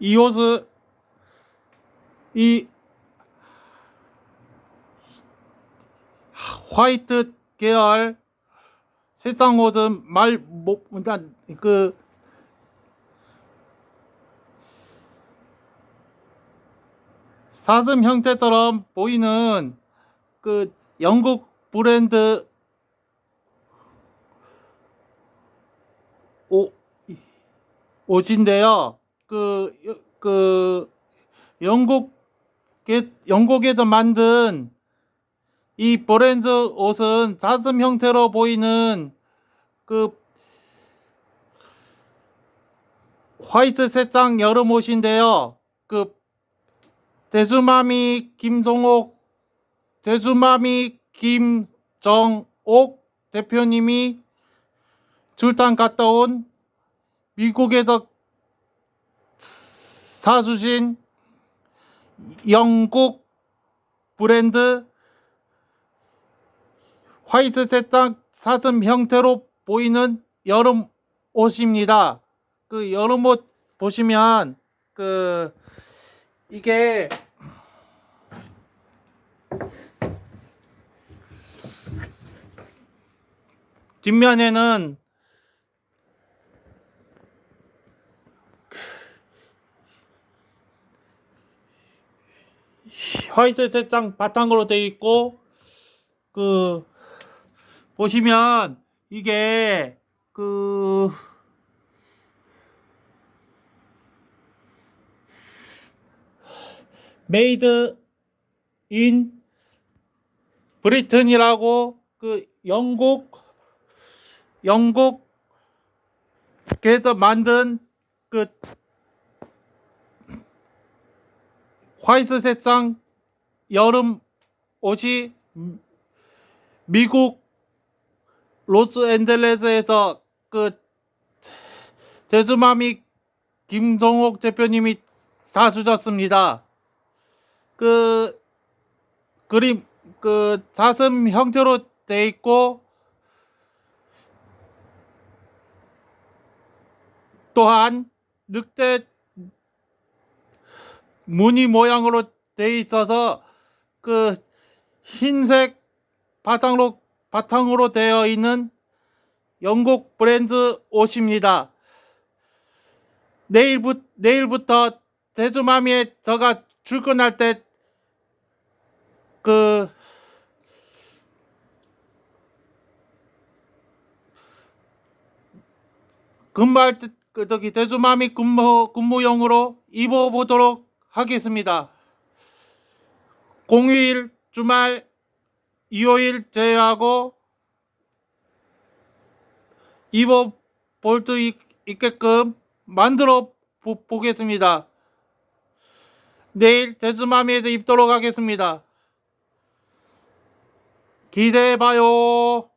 이 옷은 이 화이트 계열 색상 옷은 말못 일단 그 사슴 형태처럼 보이는 그 영국 브랜드 옷 옷인데요. 그, 여- 그, 영국에, 영국에서 만든 이 브랜드 옷은 사슴 형태로 보이는 그 화이트 색상 여름 옷인데요. 그 대수마미 김동옥 대수마미 김정옥 대표님이 출장 갔다 온 미국에서 사주신 영국 브랜드 화이트 색상 사슴 형태로 보이는 여름 옷입니다. 그 여름 옷 보시면 그 이게 뒷면에는 화이트 색상 바탕으로 되어 있고 그 보시면 이게 그 메이드 인 브리튼이라고 그 영국 영국에서 만든 그 화이트 색상 여름 옷이 미국 로스앤젤레스에서 그 제주마미 김성옥 대표님이 다 주셨습니다. 그 그림 그 사슴 형태로 돼 있고 또한 늑대 무늬 모양으로 돼 있어서 그 흰색 바탕으로 바탕으로 되어 있는 영국 브랜드 옷입니다. 내일부, 내일부터 제주마미에 저가 출근할 때 그 근무할 때, 그 저기 대주마미 근무 근무용으로 입어보도록 하겠습니다. 공휴일 주말 2호일 제외하고 입어 볼 수 있게끔 만들어 보, 보겠습니다. 내일 대주마미에서 입도록 하겠습니다. 기대해 봐요.